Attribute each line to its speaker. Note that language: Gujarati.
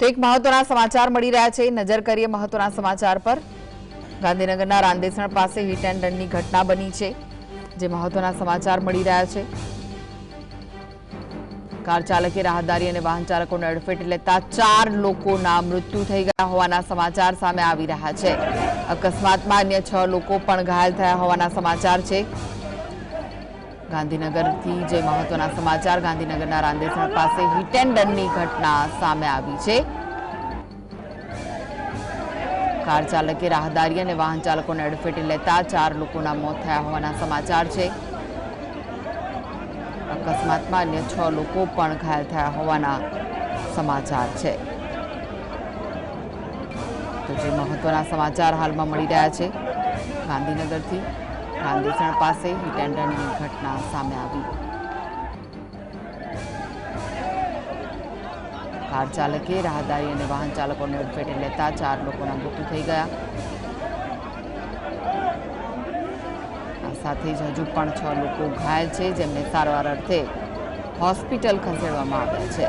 Speaker 1: તો એક મહત્વના સમાચાર મળી રહ્યા છે. નજર કરીએ મહત્વના સમાચાર પર. ગાંધીનગરના રાંદેસણ પાસે હિટ એન્ડ રનની ઘટના બની છે, જે મહત્વના સમાચાર મળી રહ્યા છે. કાર ચાલકે રાહદારી અને વાહન ચાલકોને અડફેટે લેતા ચાર લોકોના મૃત્યુ થઈ ગયા હોવાના સમાચાર સામે આવી રહ્યા છે. અકસ્માતમાં અન્ય છ લોકો પણ ઘાયલ થયા હોવાના સમાચાર છે. ગાંધીનગરથી જે મહત્વના સમાચાર ગાંધીનગરના રાંદેસણ પાસે હિટ ઘટના સામે આવી છે. કાર ચાલકે રાહદારી અને વાહન ચાલકોને અડફેટે લેતા ચાર લોકોના મોત થયા હોવાના સમાચાર છે. અકસ્માતમાં અન્ય છ લોકો પણ ઘાયલ થયા હોવાના સમાચાર છે. તો જે મહત્વના સમાચાર હાલમાં મળી રહ્યા છે ગાંધીનગરથી ગાંધીસણ પાસે હિટ ઘટના સામે આવી. કાર ચાલકે રાહદારી અને વાહન ચાલકોને અડફેટે લેતા ચાર લોકોના મૃત્યુ થઈ ગયા. આ સાથે જ હજુ પણ છ લોકો ઘાયલ છે, જેમને સારવાર અર્થે હોસ્પિટલ ખસેડવામાં આવ્યા છે.